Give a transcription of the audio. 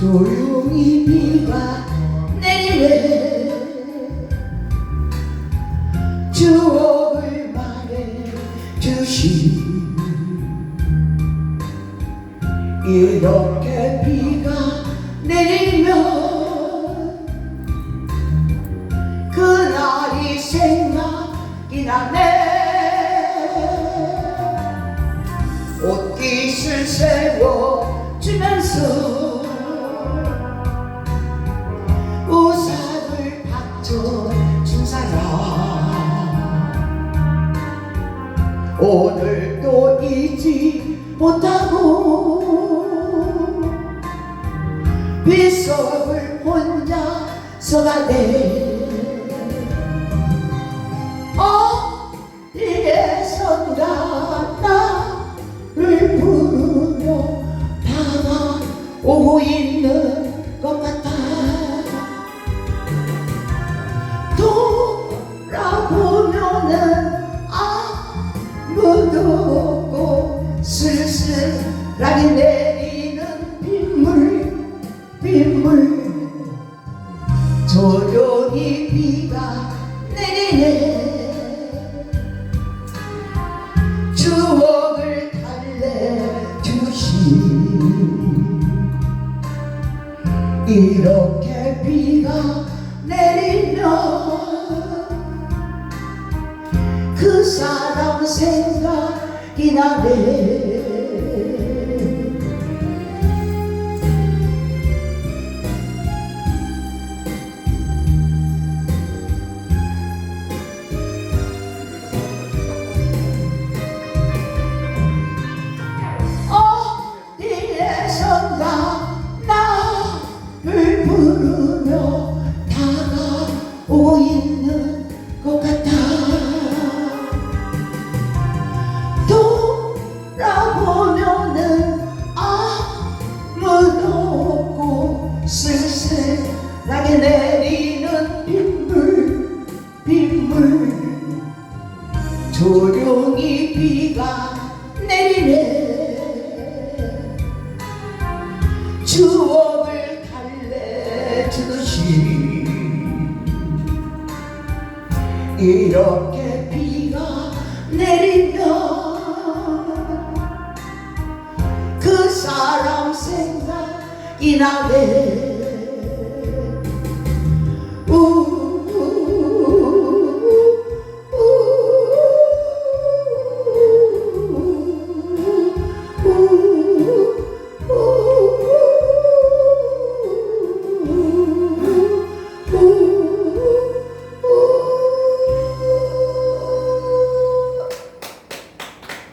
조용히 비가 내리네. 추억을 말해 주시 이렇게 비가 내리면 그날이 생각이 나네. 옷깃을 세워주면서 사람 오늘도 잊지 못하고 빗속을 혼자 서가네 이렇게 비가 내리면 그 사람 생각이 나네 내리네 추억을 달래주듯이 이렇게 비가 내리면 그 사람 생각이 나네